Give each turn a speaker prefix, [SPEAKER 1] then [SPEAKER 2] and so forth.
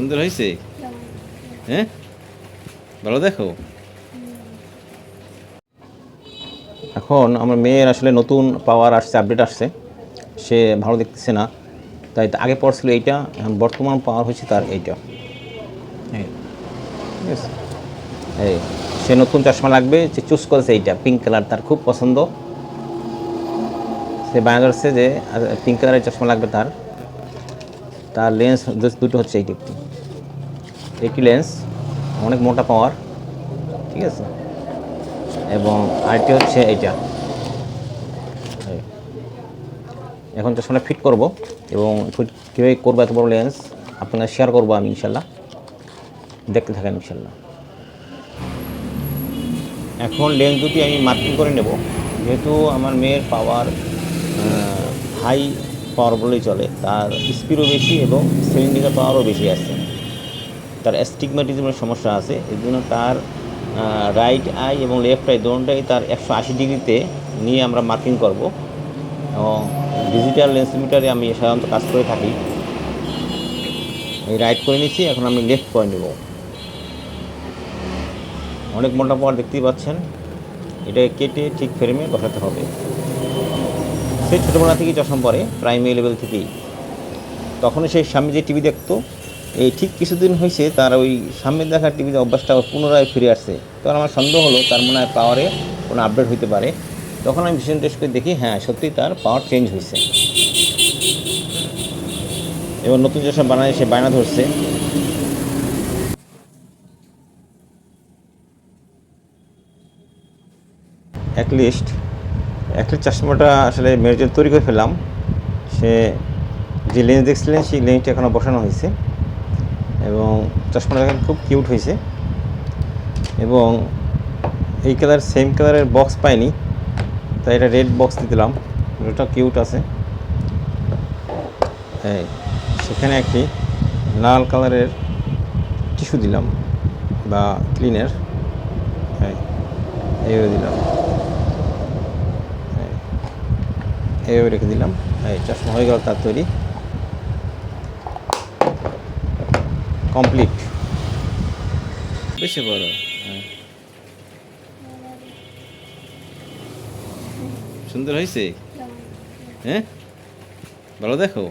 [SPEAKER 1] সুন্দর হয়েছে? হ্যাঁ? ভালো দেখো। এখন আমার মেয়ের আসলে নতুন পাওয়ার আসছে আপডেট আসছে। সে ভালো দেখতেছে না। তাই আগে পড়ছিল এইটা এখন বর্তমান পাওয়ার হচ্ছে তার এইটা। এই, ঠিক আছে এই। সে নতুন চশমা লাগবে সে চুজ করেছে এইটা পিঙ্ক কালার তার খুব পছন্দ। সে বায়না ধরছে যে পিঙ্ক কালারের চশমা লাগবে তার। তার লেন্স দুটো হচ্ছে এইটি। একটি একটি লেন্স অনেক মোটা পাওয়ার ঠিক আছে? এবং আরেকটি হচ্ছে এইটা। এই। এখন চশমাটা ফিট করব, এবং ফিট কীভাবে করব এত বড় লেন্স আপনারা শেয়ার করব আমি ইনশাল্লাহ দেখতে থাকেন ইনশাল্লাহ এখন লেন্স দুটি আমি মার্কিং করে নেব। যেহেতু আমার মেয়ের পাওয়ার হাই পাওয়ার বলেই চলে, তার স্পিডও বেশি এবং সিলিন্ডারের পাওয়ারও বেশি আছে। তার অ্যাস্টিগমেটিজমের সমস্যা আছে। এই জন্য তার রাইট আই এবং লেফট আই দোনটাই তার একশো আশি ডিগ্রিতে নিয়ে আমরা মার্কিং করব। এবং ডিজিটাল লেন্সমিটারে আমি সাধারণত কাজ করে থাকি। এই রাইট করে নিচ্ছি, এখন আমি লেফট করে নেব। অনেক মোটা পাওয়ার দেখতেই পাচ্ছেন। এটা কেটে ঠিক ফ্রেমে বসাতে হবে। সে ছোটোবেলা থেকেই চশমা পরে প্রাইমারি লেভেল থেকেই তখনও সেই স্বামী যে টিভি দেখতো এই ঠিক কিছুদিন হয়েছে তার ওই সামনে দেখা টিভিতে অভ্যাসটা পুনরায় ফিরে আসছে। তখন আমার সন্দেহ হলো তার মনে হয় পাওয়ারে কোনো আপডেট হতে পারে। তখন আমি ভীষণ টেস্ট করে দেখি হ্যাঁ সত্যিই তার পাওয়ার চেঞ্জ হয়েছে এবার নতুন চশমা বানায়, সে বায়না ধরছে। অ্যাটলিস্ট অ্যাটলিস্ট চশমাটা আসলে মেয়ের জন্য তৈরি করে ফেললাম। সে যে লেন্স দেখছিলেন, সেই লেন্সটা এখনও বসানো হয়েছে। এবং চশমাটা দেখেন খুব কিউট হয়েছে। এবং এই কালার সেম কালারের বক্স পাইনি তাই এটা রেড বক্স দিলাম। ওটা কিউট আছে। সেখানে একটি লাল কালারের টিস্যু দিলাম বা ক্লিনার এইভাবে দিলাম। এই, এইভাবে রেখে দিলাম। এই চশমা হয়ে গেল তার তৈরি। কমপ্লিট বেশি বড় হ্যাঁ। সুন্দর হয়েছে? হ্যাঁ? ভালো দেখো।